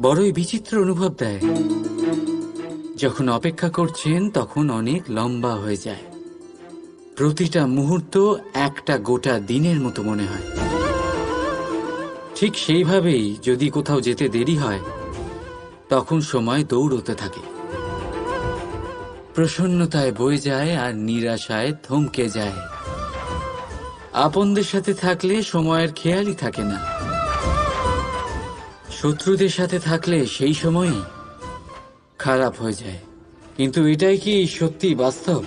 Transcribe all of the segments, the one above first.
বড়ই বিচিত্র অনুভব দেয়। যখন অপেক্ষা করছেন, তখন অনেক লম্বা হয়ে যায়। প্রতিটা মুহূর্ত একটা গোটা দিনের মতো মনে হয়। ঠিক সেইভাবেই যদি কোথাও যেতে দেরি হয়, তখন সময় দৌড়তে থাকে। প্রসন্নতায় বয়ে যায় আর নিরাশায় থমকে যায়। আপনদের সাথে থাকলে সময়ের খেয়ালই থাকে না। শত্রুদের সাথে থাকলে সেই সময়ই খারাপ হয়ে যায়। কিন্তু এটাই কি সত্যি বাস্তব?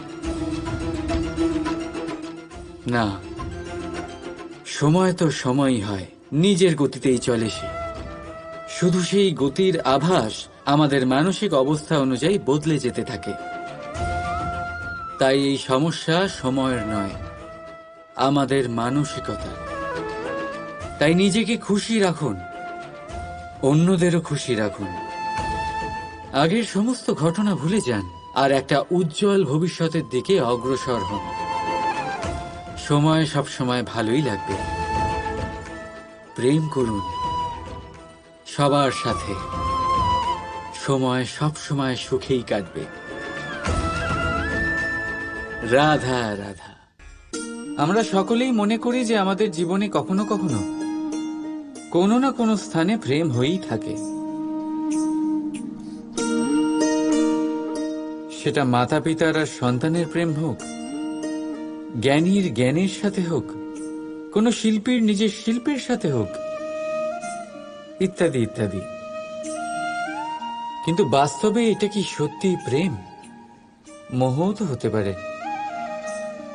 না। সময় তো সময়ই হয়, নিজের গতিতেই চলে সে। শুধু সেই গতির আভাস আমাদের মানসিক অবস্থা অনুযায়ী বদলে যেতে থাকে। তাই এই সমস্যা সময়ের নয়, আমাদের মানসিকতা। তাই নিজেকে খুশি রাখুন। অন্যদেরও খুশি রাখুন। আগের সমস্ত ঘটনা ভুলে যান আর একটা উজ্জ্বল ভবিষ্যতের দিকে অগ্রসর হন। সময় সব সময় ভালোই লাগবে। প্রেম করুন। সবার সাথে। সময় সব সময় সুখেই কাটবে। রাধা রাধা। আমরা সকলেই মনে করি যে আমাদের জীবনে কখনো কখনো কোনো না কোনো স্থানে প্রেম হয়েই থাকে। সেটা মাতা পিতার আর সন্তানের প্রেম হোক, জ্ঞানীর জ্ঞানের সাথে হোক, কোনো শিল্পীর নিজের শিল্পের সাথে হোক, ইত্যাদি ইত্যাদি। কিন্তু বাস্তবে এটা কি সত্যি প্রেম? মোহও তো হতে পারে।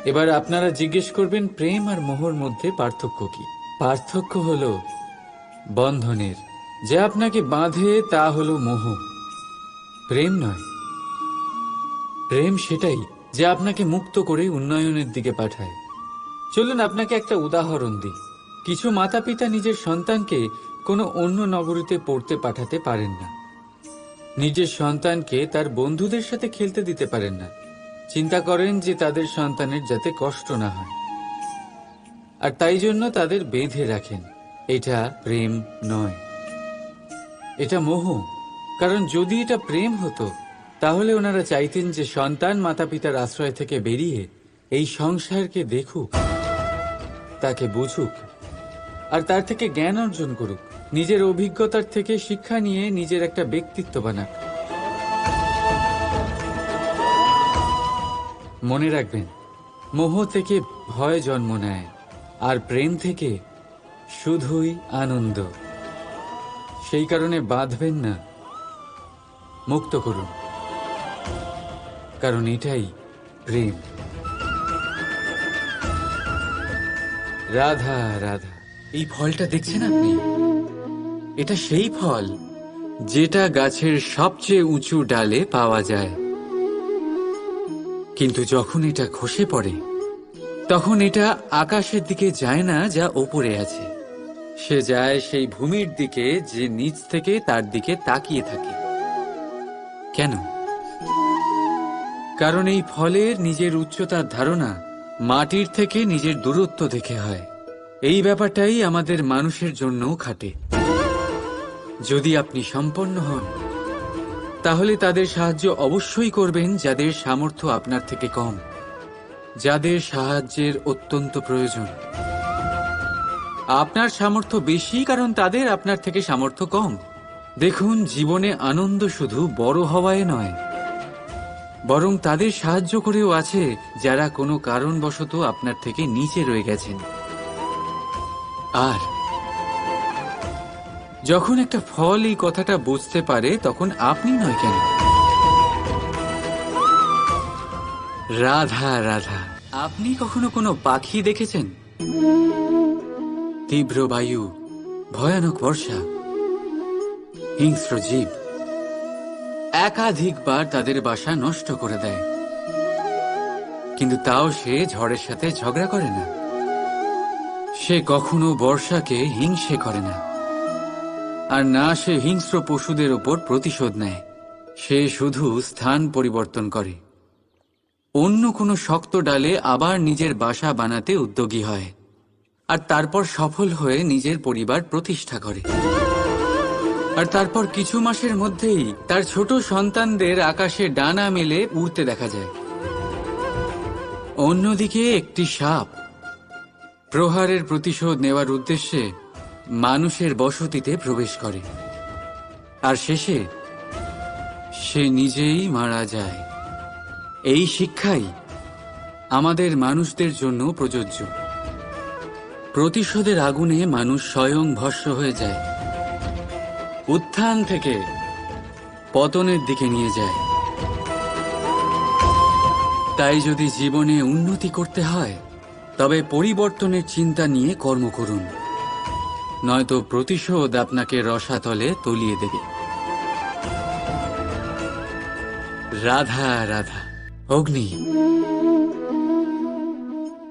এবার আপনারা জিজ্ঞেস করবেন, প্রেম আর মোহর মধ্যে পার্থক্য কি? পার্থক্য হলো বন্ধনের। যে আপনাকে বাঁধে তা হলো মোহ। প্রেম নয়। প্রেম সেটাই যে আপনাকে মুক্ত করে উন্নয়নের দিকে পাঠায়। চলুন আপনাকে একটা উদাহরণ দিই। কিছু মাতা পিতা নিজের সন্তানকে কোনো অন্য নগরীতে পড়তে পাঠাতে পারেন না। নিজের সন্তানকে তার বন্ধুদের সাথে খেলতে দিতে পারেন না। চিন্তা করেন যে তাদের সন্তানের যাতে কষ্ট না হয়। আর তাই জন্য তাদের বেঁধে রাখেন। এটা প্রেম নয়। এটা মোহ। কারণ যদি এটা প্রেম হতো, তাহলে ওনারা চাইতেন যে সন্তান মাতা পিতার আশ্রয় থেকে বেরিয়ে এই সংসারকে দেখুক, তাকে বুঝুক, আর তার থেকে জ্ঞান অর্জন করুক, নিজের অভিজ্ঞতার থেকে শিক্ষা নিয়ে নিজের একটা ব্যক্তিত্ব বানাক। মনে রাখবেন, মোহ থেকে ভয় জন্ম নেয়, আর প্রেম থেকে শুধুই আনন্দ। সেই কারণে বাঁধবেন না। মুক্ত করুন। কারণ এটাই প্রেম। রাধা রাধা, এই ফলটা দেখছেন আপনি? এটা সেই ফল যেটা গাছের সবচেয়ে উঁচু ডালে পাওয়া যায়। কিন্তু যখন এটা খসে পড়ে, তখন এটা আকাশের দিকে যায় না, যা ওপরে আছে। সে যায় সেই ভূমির দিকে যে নিচ থেকে তার দিকে তাকিয়ে থাকে। কেন? কারণ এই ফলের নিজের উচ্চতার ধারণা মাটির থেকে নিজের দূরত্ব দেখে হয়। এই ব্যাপারটাই আমাদের মানুষের জন্যও খাটে। যদি আপনি সম্পন্ন হন, তাহলে তাদের সাহায্য অবশ্যই করবেন যাদের সামর্থ্য আপনার থেকে কম, যাদের সাহায্যের অত্যন্ত প্রয়োজন। আপনার সামর্থ্য বেশি, কারণ তাদের আপনার থেকে সামর্থ্য কম। দেখুন, জীবনে আনন্দ শুধু বড় হওয়ায় নয়, বরং তাদের সাহায্য করেও আছে যারা কোনো কারণবশত আপনার থেকে নিচে রয়ে গেছেন। আর যখন একটা ফল এই কথাটা বুঝতে পারে, তখন আপনি নয় কেন? রাধা রাধা, আপনি কখনো কোনো পাখি দেখেছেন? তীব্র বায়ু, ভয়ানক বর্ষা, হিংস্র জীব, একাধিকবার তাদের বাসা নষ্ট করে দেয়। কিন্তু তাও সে ঝড়ের সাথে ঝগড়া করে না। সে কখনো বর্ষাকে হিংসে করে না। আর না সে হিংস্র পশুদের ওপর প্রতিশোধ নেয়। সে শুধু স্থান পরিবর্তন করে। অন্য কোনো শক্ত ডালে আবার নিজের বাসা বানাতে উদ্যোগী হয়। আর তারপর সফল হয়ে নিজের পরিবার প্রতিষ্ঠা করে। আর তারপর কিছু মাসের মধ্যেই তার ছোট সন্তানদের আকাশে ডানা মেলে উড়তে দেখা যায়। অন্যদিকে একটি সাপ প্রহারের প্রতিশোধ নেওয়ার উদ্দেশ্যে মানুষের বসতিতে প্রবেশ করে। আর শেষে সে নিজেই মারা যায়। এই শিক্ষাই আমাদের মানুষদের জন্য প্রযোজ্য। প্রতিশোধের আগুনে মানুষ স্বয়ং ভস্য হয়ে যায়। উত্থান থেকে পতনের দিকে নিয়ে যায়। তাই যদি জীবনে উন্নতি করতে হয়, তবে পরিবর্তনের চিন্তা নিয়ে কর্ম করুন। নয়তো প্রতিশোধ আপনাকে রসাতলে তলিয়ে দেবে। রাধা রাধা, অগ্নি।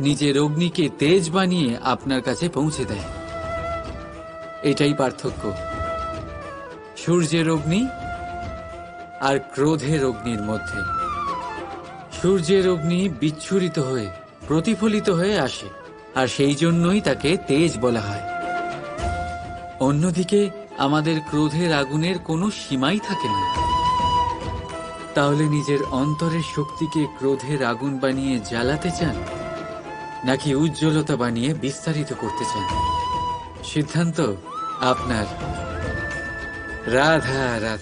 নিজের অগ্নিকে তেজ বানিয়ে আপনার কাছে পৌঁছে দেয়। এটাই পার্থক্য। সূর্যের অগ্নি আর ক্রোধের অগ্নির মধ্যে। সূর্যের অগ্নি বিচ্ছুরিত হয়ে, প্রতিফলিত হয়ে আসে, আর সেই জন্যই তাকে তেজ বলা হয়। অন্যদিকে, আমাদের ক্রোধের আগুনের কোনো সীমাই থাকে না। তাহলে নিজের অন্তরের শক্তিকে ক্রোধের আগুন বানিয়ে জ্বালাতে চান? নাকি উজ্জ্বলতা বানিয়ে বিস্তারিত করতে চান? সিদ্ধান্ত আপনার। রাধা রাধা।